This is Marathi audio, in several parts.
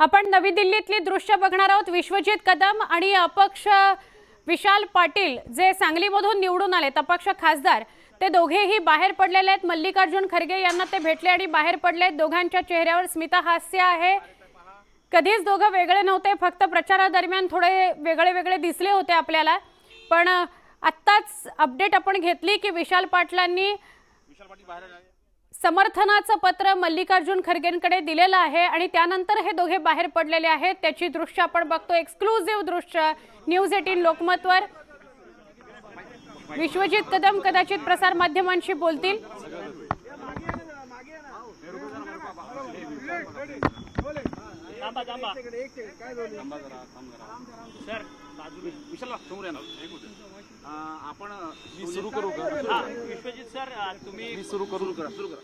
आपण नवी दिल्लीतली दृश्य बघणार आहोत. विश्वजित कदम आणि अपक्ष विशाल पाटील जे सांगलीमधून निवडून आलेत अपक्ष खासदार ते दोघेही बाहेर पडलेले आहेत. मल्लिकार्जुन खरगे यांना ते भेटले आणि बाहेर पडले दोघांच्या चेहऱ्यावर स्मिता हास्य आहे. कधीच दोघं वेगळे नव्हते. फक्त प्रचारादरम्यान थोडे वेगळे वेगळे दिसले होते आपल्याला. पण आत्ताच अपडेट आपण घेतली की विशाल पाटलांनी समर्थनाचं पत्र मल्लिकार्जुन खरगेंकडे दिलेलं आहे आणि त्यानंतर हे दोघे बाहेर पडलेले आहेत. त्याची दृश्य आपण बघतो. एक्सक्लुझिव्ह दृश्य न्यूज एटीन लोकमतवर. विश्वजित कदम कदाचित प्रसार माध्यमांशी बोलतील. सर बाजूला समोर येणार आपण मी सुरू करू का? विश्वजित सर तुम्ही सुरू करू करा सुरू करा.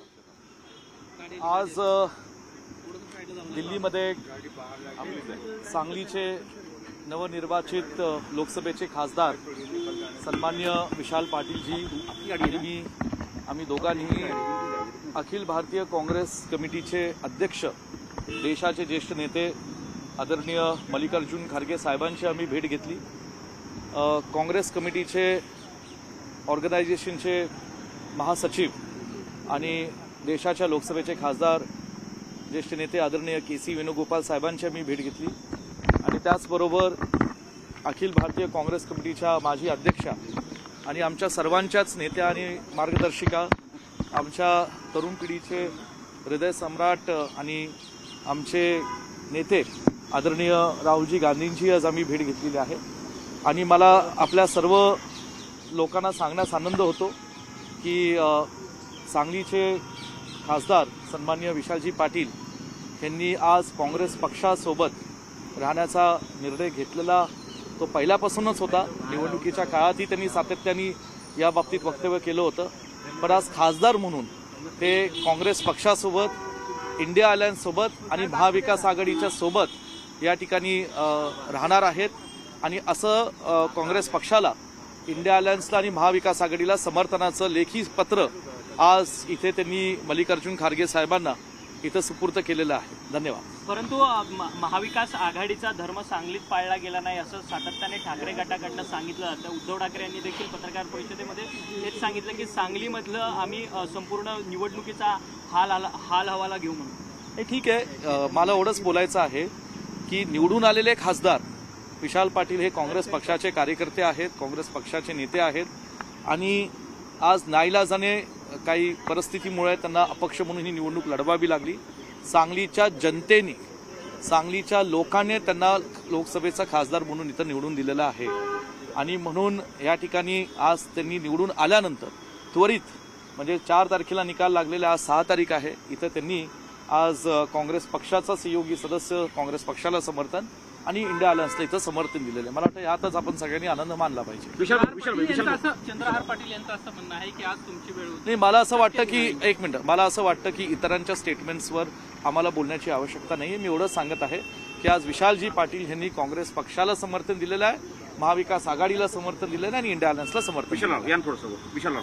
आज दिल्लीमध्ये सांगलीचे नवनिर्वाचित लोकसभेचे खासदार सन्मान्य विशाल पाटीलजी आणि मी आम्ही दोघांनी अखिल भारतीय काँग्रेस कमिटीचे अध्यक्ष देशाचे ज्येष्ठ नेते आदरणीय मल्लिकार्जुन खरगे साहेबांची आम्ही भेट घेतली. काँग्रेस कमिटीचे ऑर्गनायझेशनचे महासचिव आणि देशाच्या लोकसभेचे खासदार ज्येष्ठ नेते आदरणीय के सी वेणुगोपाल साहेबांची आम्ही भेट घेतली. आणि त्याचबरोबर अखिल भारतीय काँग्रेस कमिटीच्या माजी अध्यक्षा आणि आमच्या सर्वांच्याच नेत्या आणि मार्गदर्शिका आमच्या तरुण पिढीचे हृदय सम्राट आणि आमचे नेते आदरणीय राहुलजी गांधींची आज आम्ही भेट घेतलेली आहे. आणि मला आपल्या सर्व लोकांना सांगण्यास आनंद होतो की सांगलीचे खासदार सन्मान्य विशालजी पाटील यांनी आज काँग्रेस पक्षासोबत राहण्याचा निर्णय घेतलेला तो पहिल्यापासूनच होता. निवडणुकीच्या काळातही त्यांनी सातत्याने या बाबतीत वक्तव्य केलं होतं. पण आज खासदार म्हणून ते काँग्रेस पक्षासोबत इंडिया अलायन्ससोबत आणि महाविकास आघाडीच्या सोबत या ठिकाणी राहणार आहेत. आणि असं काँग्रेस पक्षाला इंडिया अलायन्सला आणि महाविकास आघाडीला समर्थनाचं लेखी पत्र आज इथे त्यांनी मल्लिकार्जुन खरगे साहेबांना इथं सुपूर्त केलेलं आहे. धन्यवाद. परंतु महाविकास आघाडीचा धर्म सांगलीत पाळला गेला नाही असं सातत्याने ठाकरे गटाकडनं सांगितलं जातं. उद्धव ठाकरे यांनी देखील पत्रकार परिषदेमध्ये हेच सांगितलं की सांगलीमधलं आम्ही संपूर्ण निवडणुकीचा हाल आला हाल हवाला घेऊ म्हणून. हे ठीक आहे. मला एवढंच बोलायचं आहे की निवडून आलेले खासदार विशाल पाटील हे काँग्रेस पक्षाचे कार्यकर्ते आहेत काँग्रेस पक्षाचे नेते आहेत आणि आज नाईलाजाने काही परिस्थितीमुळे त्यांना अपक्ष म्हणून ही निवडणूक लढवावी लागली. सांगलीच्या जनतेने सांगलीच्या लोकांनी त्यांना लोकसभेचा खासदार म्हणून इथं निवडून दिलेला आहे. आणि म्हणून या ठिकाणी आज त्यांनी निवडून आल्यानंतर त्वरित म्हणजे चार तारखेला निकाल लागलेला आज सहा तारीख आहे इथं त्यांनी आज काँग्रेस पक्षाचा सहयोगी सदस्य काँग्रेस पक्षाला समर्थन आणि इंडिया अलायन्सला इथं समर्थन दिलेलं आहे. मला वाटतं यातच आपण सगळ्यांनी आनंद मानला पाहिजे. विशाल विशाल विशाल चंद्रहार पाटील यांचं असं म्हणणं आहे की आज तुमची वेळ होती. नाही मला असं वाटतं की एक मिनिट. मला असं वाटतं की इतरांच्या स्टेटमेंट्सवर आम्हाला बोलण्याची आवश्यकता नाही मी एवढंच सांगत आहे की आज विशालजी पाटील यांनी काँग्रेस पक्षाला समर्थन दिलेलं आहे. महाविकास आघाडीला समर्थन दिलेलं आहे आणि इंडिया अलायन्सला समर्थन. विशालराव या थोडस विशालराव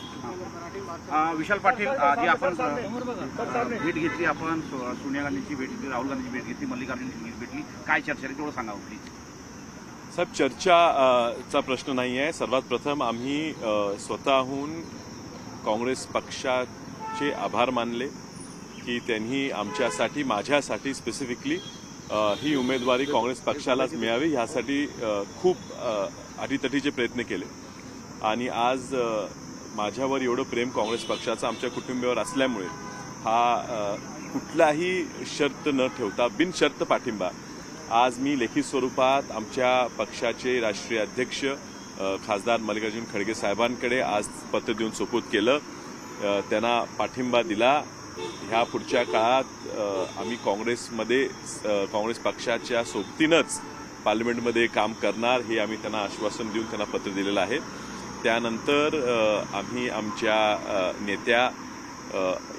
अं, विशाल पाटील आधी आपण अं, भेट घेतली आपण सो- सोनिया गांधीची भेट घेतली राहुल गांधीची भेट घेतली मल्लिकार्जुन खरगे भेटली काय चर्चा आहे तेवढं सांगा प्लीज साहेब चर्चा अ, चा प्रश्न नाही आहे. सर्वात प्रथम आम्ही अ, स्वतःहून काँग्रेस पक्षाचे आभार मानले की त्यांनी आमच्यासाठी माझ्यासाठी स्पेसिफिकली ही उमेदवारी काँग्रेस पक्षालाच मिळावी ह्यासाठी खूप अटीतटीचे प्रयत्न केले. आणि आज माझ्यावर एवढं प्रेम काँग्रेस पक्षाचं आमच्या कुटुंबियावर असल्यामुळे हा कुठलाही शर्त न ठेवता बिनशर्त पाठिंबा आज मी लेखी स्वरूपात आमच्या पक्षाचे राष्ट्रीय अध्यक्ष खासदार मल्लिकार्जुन खडगे साहेबांकडे आज पत्र देऊन सोपूत केलं. त्यांना पाठिंबा दिला. ह्या पुढच्या काळात आम्ही काँग्रेसमध्ये काँग्रेस पक्षाच्या सोबतीनंच पार्लमेंटमध्ये काम करणार हे आम्ही त्यांना आश्वासन देऊन त्यांना पत्र दिलेलं आहे. त्यानंतर आम्ही आमच्या नेत्या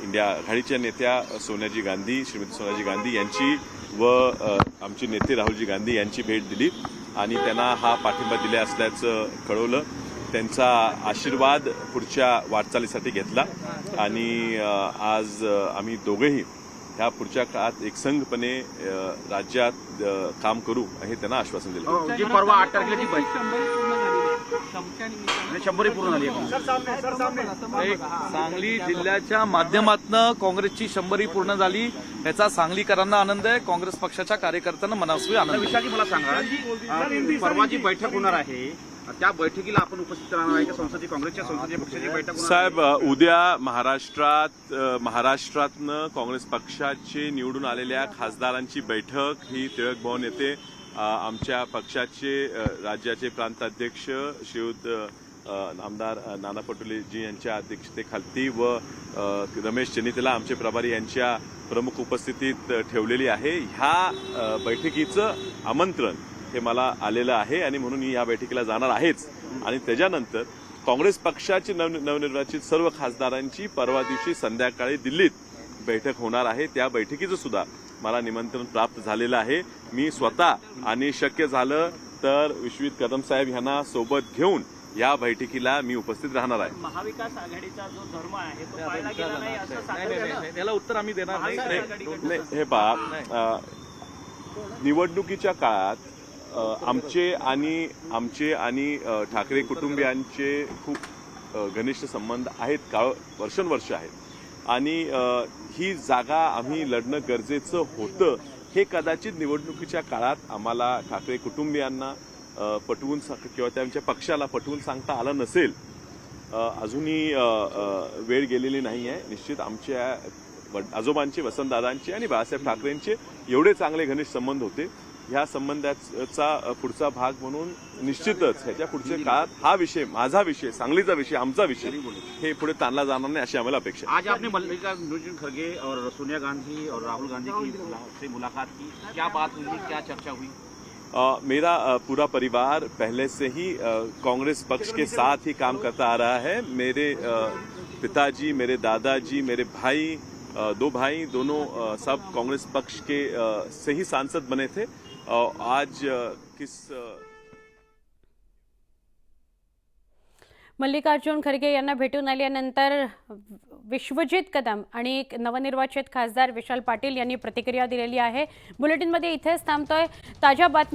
इंडिया आघाडीच्या नेत्या सोनियाजी गांधी श्रीमती सोनियाजी गांधी यांची व आमचे नेते राहुलजी गांधी यांची भेट दिली आणि त्यांना हा पाठिंबा दिले असल्याचं कळवलं. त्यांचा आशीर्वाद पुढच्या वाटचालीसाठी घेतला आणि आज आम्ही दोघेही ह्या पुढच्या काळात एकसंघपणे अ, राज्यात काम करू हे त्यांना आश्वासन दिलं. अ, जी परवा आठ तारखेला जी बैठक आणि शंभरही पूर्ण झाली सांगली जिल्ह्याच्या माध्यमातून काँग्रेसची शंभरी पूर्ण झाली. याचा सांगलीकरांना आनंद आहे. काँग्रेस पक्षाच्या कार्यकर्त्यांना मनास्वी आनंद मला सांगा अ, परवा जी बैठक होणार आहे त्या बैठकीला आपण उपस्थित राहणार आहे. का संसदीय काँग्रेसच्या संसदीय पक्षाची बैठक साहेब उद्या महाराष्ट्रात महाराष्ट्रातनं काँग्रेस पक्षाचे निवडून आलेल्या खासदारांची बैठक ही टिळक भवन येथे आमच्या पक्षाचे राज्याचे प्रांताध्यक्ष श्रीयुत आमदार नाना पटोलेजी यांच्या अध्यक्षतेखालती व रमेश चनितेला आमचे प्रभारी यांच्या प्रमुख उपस्थितीत ठेवलेली आहे. ह्या बैठकीचं आमंत्रण हे मला आलेलं आहे आणि म्हणून मी या बैठकीला जाणार आहेच. आणि त्याच्यानंतर काँग्रेस पक्षाची नव नवनिर्वाचित सर्व खासदारांची परवा दिवशी संध्याकाळी दिल्लीत बैठक होणार आहे. त्या बैठकीचं सुद्धा मला निमंत्रण प्राप्त झालेलं आहे. मी स्वतः आणि शक्य झालं तर विश्वित कदम साहेब यांना सोबत घेऊन या बैठकीला मी उपस्थित राहणार आहे. महाविकास आघाडीचा जो धर्म आहे तो पाळला गेला नाही असं नाही, नाही, सातत्यानं नाही, याला उत्तर आम्ही देणार नाही. हे पहा अ, निवडणुकीच्या काळात आमचे आणि आमचे आणि ठाकरे कुटुंबियांचे खूप घनिष्ठ संबंध आहेत काळ वर्षानुवर्ष आहेत. आणि ही जागा आम्ही लढणं गरजेचं होतं हे कदाचित निवडणुकीच्या काळात आम्हाला ठाकरे कुटुंबियांना पटवून सांग- किंवा त्यांच्या पक्षाला पटवून सांगता आलं नसेल अजूनही वेळ गेलेली नाही आहे. निश्चित आमच्या आजोबांचे वसंतदादांचे आणि बाळासाहेब ठाकरेंचे एवढे चांगले घनिष्ठ संबंध होते. ह्या संबंधाचा पुढचा भाग म्हणून निश्चितच ह्याच्या पुढच्या काळात हा विषय माझा विषय सांगलीचा विषय आमचा विषय हे पुढे ताणला जाणार नाही अशी आम्हाला अपेक्षा. आज आपने मल्लिकार्जुन खड़गे और सोनिया गांधी और राहुल गांधी की से मुलाकात की। क्या बात हुई क्या चर्चा हुई? मेरा पूरा परिवार पहले से ही कांग्रेस पक्ष के साथ ही काम करता आ रहा है। मेरे पिताजी मेरे दादाजी मेरे भाई दो भाई दोनों सब कांग्रेस पक्ष के से ही सांसद बने थे। आज किस मल्लिकार्जुन खरगे यांना भेटून आल्यानंतर विश्वजित कदम आणि नवनिर्वाचित खासदार विशाल पाटील यांनी प्रतिक्रिया दिलेली आहे. बुलेटिनमध्ये इथेच थांबतोय. ताज्या बातमी